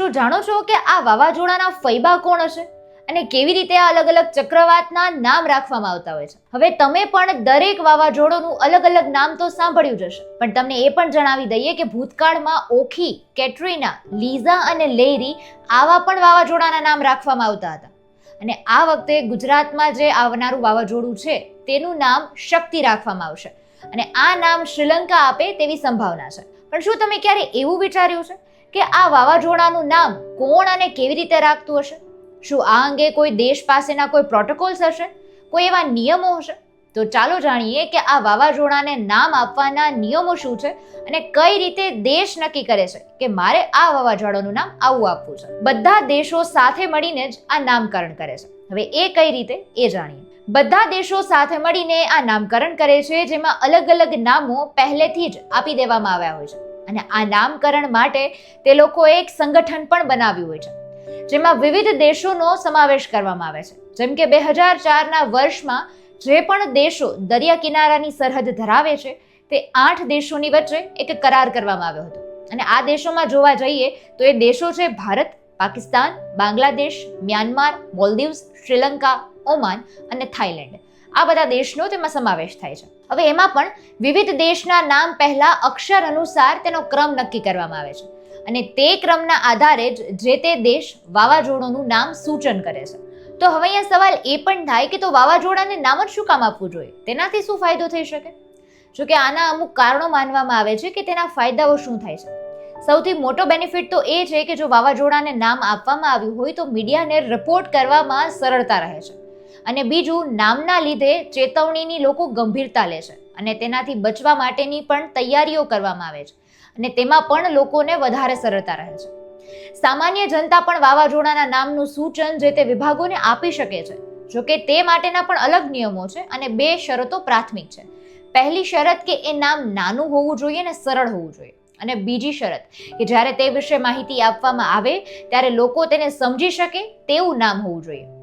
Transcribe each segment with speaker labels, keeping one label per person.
Speaker 1: શું જાણો છો કે આ વાવાઝોડાના ફૈબા કોણ હશે? અને કેવી રીતે આ અલગ અલગ ચક્રવાતના નામ રાખવામાં આવતા હોય છે? હવે તમે પણ દરેક વાવાઝોડોનું અલગ અલગ નામ તો સાંભળ્યું જ હશે. પણ તમને એ પણ જણાવી દઈએ કે ભૂતકાળમાં ઓખી, કેટરીના, લીઝા અને લેરી આવા પણ વાવાઝોડાના નામ રાખવામાં આવતા હતા. અને આ વખતે ગુજરાતમાં જે આવનારું વાવાઝોડું છે, તેનું નામ શક્તિ રાખવામાં આવશે. અને આ નામ શ્રીલંકા આપે તેવી સંભાવના છે. પણ શું તમે ક્યારે એવું વિચાર્યું છે કે આ વાવાઝોડાનું નામ કોણ અને કેવી રીતે રાખતું હશે? શું આ અંગે કોઈ દેશ પાસેના કોઈ પ્રોટોકોલ્સ હશે? કોઈ એવા નિયમો હશે? તો ચાલો જાણીએ કે આ વાવાઝોડાને નામ આપવાના નિયમો શું છે અને કઈ રીતે દેશ નક્કી કરે છે કે મારે આ વાવાઝોડાનું નામ આવું આપવું છે. બધા દેશો સાથે મળીને જ આ નામકરણ કરે છે. હવે એ કઈ રીતે એ જાણીએ. બધા દેશો સાથે મળીને આ નામકરણ કરે છે, જેમાં અલગ અલગ નામો પહેલેથી જ આપી દેવામાં આવ્યા હોય છે. અને આ નામકરણ માટે તે લોકોએ એક સંગઠન પણ બનાવ્યું હોય છે. જેમાં વિવિધ દેશોનો સમાવેશ કરવામાં આવે છે. જેમ કે બે હજાર ચારના વર્ષમાં જે પણ દેશો દરિયા કિનારાની સરહદ ધરાવે છે, તે આઠ દેશોની વચ્ચે એક કરાર કરવામાં આવ્યો હતો. અને આ દેશોમાં જોવા જઈએ તો એ દેશો છે ભારત, પાકિસ્તાન, બાંગ્લાદેશ, મ્યાનમાર, મોલ્દીવ્સ, શ્રીલંકા, ઓમાન અને થાઈલેન્ડ આ બધા દેશનો તેમાં સમાવેશ થાય છે. હવે એમાં પણ વિવિધ દેશના નામ પહેલા અક્ષર અનુસાર તેનો ક્રમ નક્કી કરવામાં આવે છે. અને તે ક્રમના આધારે જ જે તે દેશ વાવાઝોડોનું નામ સૂચન કરે છે. તો હવે અહીંયા સવાલ એ પણ થાય કે તો વાવાઝોડાને નામ જ શું કામ આપવું જોઈએ? તેનાથી શું ફાયદો થઈ શકે? જો કે આના અમુક કારણો માનવામાં આવે છે કે તેના ફાયદાઓ શું થાય છે. સૌથી મોટો બેનિફિટ તો એ છે કે જો વાવાઝોડાને નામ આપવામાં આવ્યું હોય તો મીડિયાને રિપોર્ટ કરવામાં સરળતા રહે છે. અને બીજું, નામના લીધે ચેતવણીની લોકો ગંભીરતા લે છે અને તેનાથી બચવા માટેની પણ તૈયારીઓ કરવામાં આવે છે અને તેમાં પણ લોકોને વધારે સરળતા રહે છે. સામાન્ય જનતા પણ વાવાઝોડાના નામનું સૂચન જે તે વિભાગોને આપી શકે છે જોકે તે માટેના પણ અલગ નિયમો છે અને બે શરતો પ્રાથમિક છે. પહેલી શરત કે એ નામ નાનું હોવું જોઈએ અને સરળ હોવું જોઈએ અને બીજી શરત કે જ્યારે તે વિશે માહિતી આપવામાં આવે ત્યારે લોકો તેને સમજી શકે તેવું નામ હોવું જોઈએ.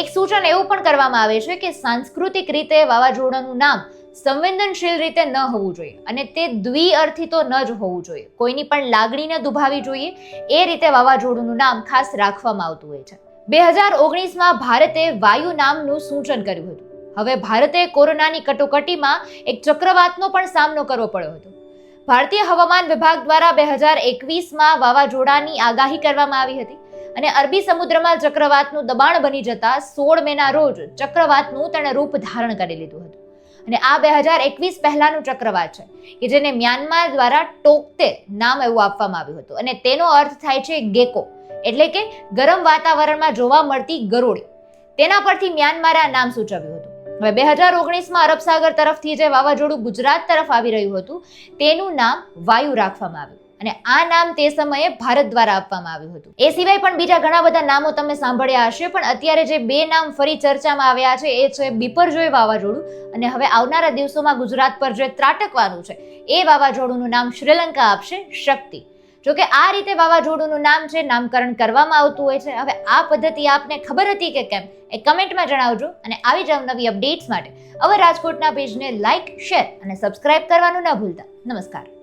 Speaker 1: એક સૂચન એવું પણ કરવામાં આવે છે કે સાંસ્કૃતિક રીતે વાવાઝોડાનું નામ સંવેદનશીલ રીતે ન હોવું જોઈએ અને તે દ્વિઅર્થી તો ન જ હોવું જોઈએ. કોઈની પણ લાગણીને દુભાવી જોઈએ, એ રીતે વાવાઝોડુંનું નામ ખાસ રાખવામાં આવતું હોય છે. બે હજાર ઓગણીસમાં ભારતે વાયુ નામનું સૂચન કર્યું હતું. હવે ભારતે કોરોનાની કટોકટીમાં એક ચક્રવાતનો પણ સામનો કરવો પડ્યો હતો. ભારતીય હવામાન વિભાગ દ્વારા બે હજાર એકવીસમાં વાવાઝોડાની આગાહી કરવામાં આવી હતી. અને અરબી સમુદ્રમાં ચક્રવાતનું દબાણ બની જતા સોળ મેના રોજ ચક્રવાતનું તેણે રૂપ ધારણ કરી લીધું હતું. અને આ બે હજાર એકવીસ પહેલાનું ચક્રવાત છે, કે જેને મ્યાનમાર દ્વારા ટોકતે નામ એવું આપવામાં આવ્યું હતું. અને તેનો અર્થ થાય છે ગેકો, એટલે કે ગરમ વાતાવરણમાં જોવા મળતી ગરોળી. તેના પરથી મ્યાનમારે આ નામ સૂચવ્યું હતું. હવે બે હજાર ઓગણીસમાં અરબ સાગર તરફથી જે વાવાઝોડું ગુજરાત તરફ આવી રહ્યું હતું, તેનું નામ વાયુ રાખવામાં આવ્યું. અને આ નામ તે સમયે ભારત દ્વારા આપવામાં આવ્યું હતું. એ સિવાય પણ બીજા ઘણા બધા નામો તમે સાંભળ્યા હશે, પણ અત્યારે જે બે નામ ફરી ચર્ચામાં આવ્યા છે, એ છે બિપરજોય વાવાઝોડું અને હવે આવનારા દિવસોમાં ગુજરાત પર જે ત્રાટકવાનું છે, એ વાવાઝોડુંનું નામ શ્રીલંકા આપશે શક્તિ. જોકે આ રીતે વાવાઝોડુંનું નામ છે, નામકરણ કરવામાં આવતું હોય છે. હવે આ પદ્ધતિ આપને ખબર હતી કે કેમ? એ કમેન્ટમાં જણાવજો અને આવી જ નવી અપડેટ્સ માટે હવે રાજકોટના પેજને લાઇક શેર અને સબસ્ક્રાઇબ કરવાનું ન ભૂલતા. નમસ્કાર.